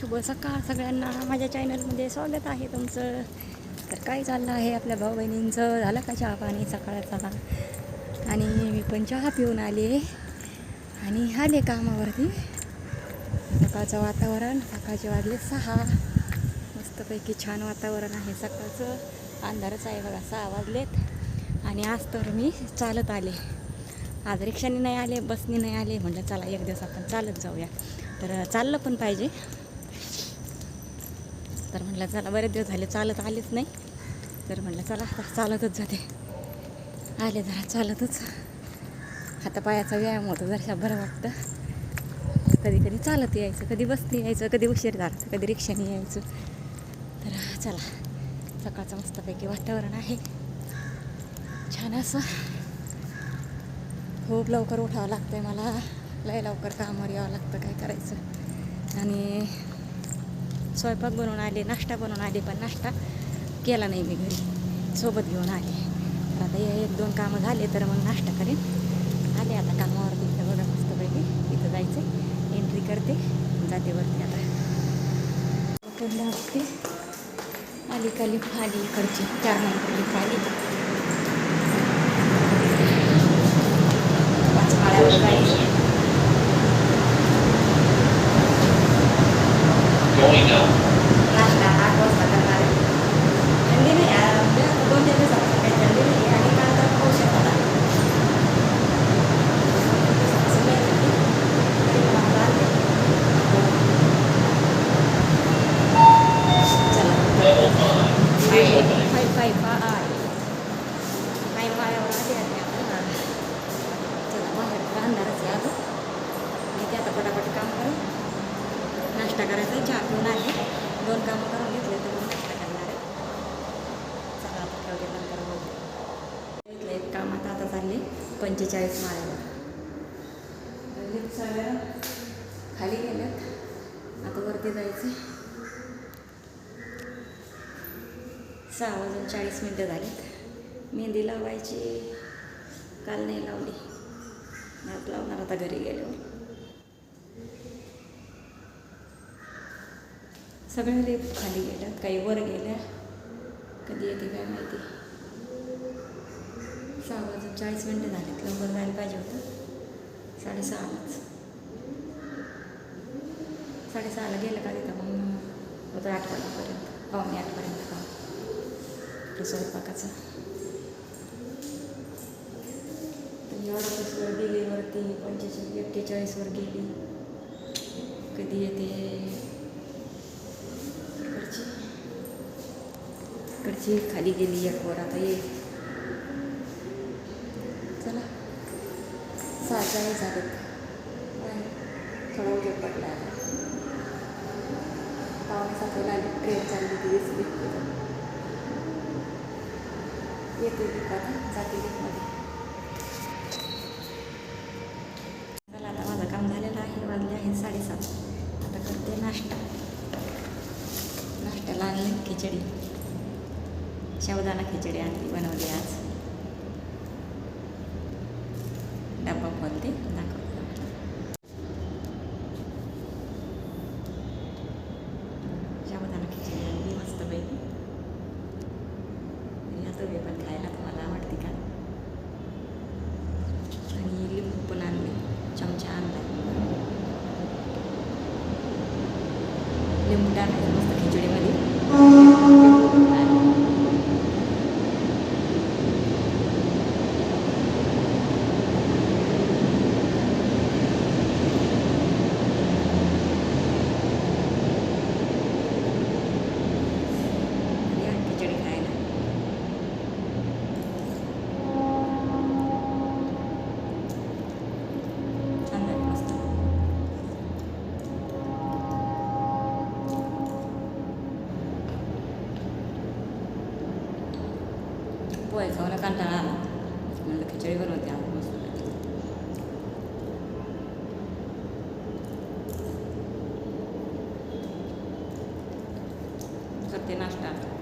शुभ सकाळ सगळ्यांना. माझ्या चॅनलमध्ये स्वागत आहे तुमचं. तर काय चाललं आहे आपल्या भाऊ बहिणींचं? झालं का चहा पाणी सकाळचा? आणि मी पण चहा पिऊन आले. आणि आले कामावरती. सकाळचं वातावरण सकाळचे वाजले सहा. मस्तपैकी छान वातावरण आहे सकाळचं. अंधारच आहे बघा सहा वाजलेत. आणि आज तर मी चालत आले. आज रिक्षाने नाही आले बसने नाही आले. म्हटलं चला एक दिवस आपण चालत जाऊया. तर चाललं पण पाहिजे. तर म्हटलं चला बरेच दिवस झाले चालत आलेच नाही. तर म्हटलं चला आता चालतच जाते. आले जरा चालतच. हातापायाचा व्यायाम होतो जरा बरं वाटतं. कधी कधी चालत यायचं कधी बसते यायचं कधी उशीर जायचं कधी रिक्षाने यायचं. तर चला सकाळचं मस्तपैकी वातावरण आहे. छान असं. खूप लवकर उठावं लागतं आहे मला. लय लवकर कामावर यावं लागतं काय करायचं. आणि स्वयंपाक बनवून आले नाश्ता बनवून आले पण नाश्ता केला नाही मी घरी. सोबत घेऊन आले. तर आता हे एक दोन कामं झाले तर मग नाश्ता करेन. आले आता कामावरती इथं बघा मस्तपैकी. इथं जायचं एंट्री करते. जाते वरती आता. इकडलं असते आली काली आली इकडची. चार नंबरली लिफ्ट आली पाच माळ्यावर जायचं Going up. नाश्ता आठ वाजता करणार आहे थंडी नाही आहे म्हणजे आता दोन तीन दिवसापासून काही थंडी नाही आहे आणि काल तर पाऊस येत होता दिवसापासून लई थंडी. तरी पण आता आले. चला Level five. Five five five I five माळ्यावर आले आणि आता चला बाहेर अंधारच आहे अजून आणि ते आता पटापट काम करू नाश्ता करायचा आहे. चहा पिऊन आहे दोन कामं करून घेतले तर मग नाश्ता करणार आहे. चला आता ठेवते नंतर बोलते एक काम आता आता चालले. पंचेचाळीस माळ्यावर. सगळ्या खाली गेल्यात. आता वरती जायचं सहा वाजून चाळीस मिनटं झालीत. मेहंदी लावायची. काल नाही लावली. आज लावणार आता घरी गेल्यावर. सगळ्या लिफ्ट खाली गेल्यात काही वर गेल्या कधी येते काय माहिती. सहा वाजून चाळीस मिनटं झालीत लवकर जायला पाहिजे होतं. साडेसहालाच. साडेसहाला गेलं का तिथं मग होतं आठ वाजेपर्यंत पावणे आठपर्यंत काम. स्वयंपाकाचं. वर गेली वरती पंचेचाळीस एक्केचाळीसवर गेली. कधी येते इकडची इकडची खाली गेली एक वर आता येईल चला. सहा चाळीस झालेत बाहेर थोडा उजेड पडला आता. पाऊस सातला आली ट्रेन चालली ती दिसली येते लिफ्ट आता जाते लिफ्टमध्ये चला आता माझं काम झालेलं आहे वाजले आहे साडेसात. आता करते नाश्ता. नाश्त्याला आणली खिचडी. शेवदाना खिचडी आणली बनवली आज डब्बा खोलते दाखवते शेवदाना खिचडी आणली मस्तपैकी या तुम्ही पण खायला तुम्हाला आवडते का आणि लिंबू पण आणले चमचा आणला लिंबू टाकायचं मस्त खिचडी पोहे खाऊन कंटाळा आला म्हणलं खिचडी बनवते आपण मस्त करते नाश्ता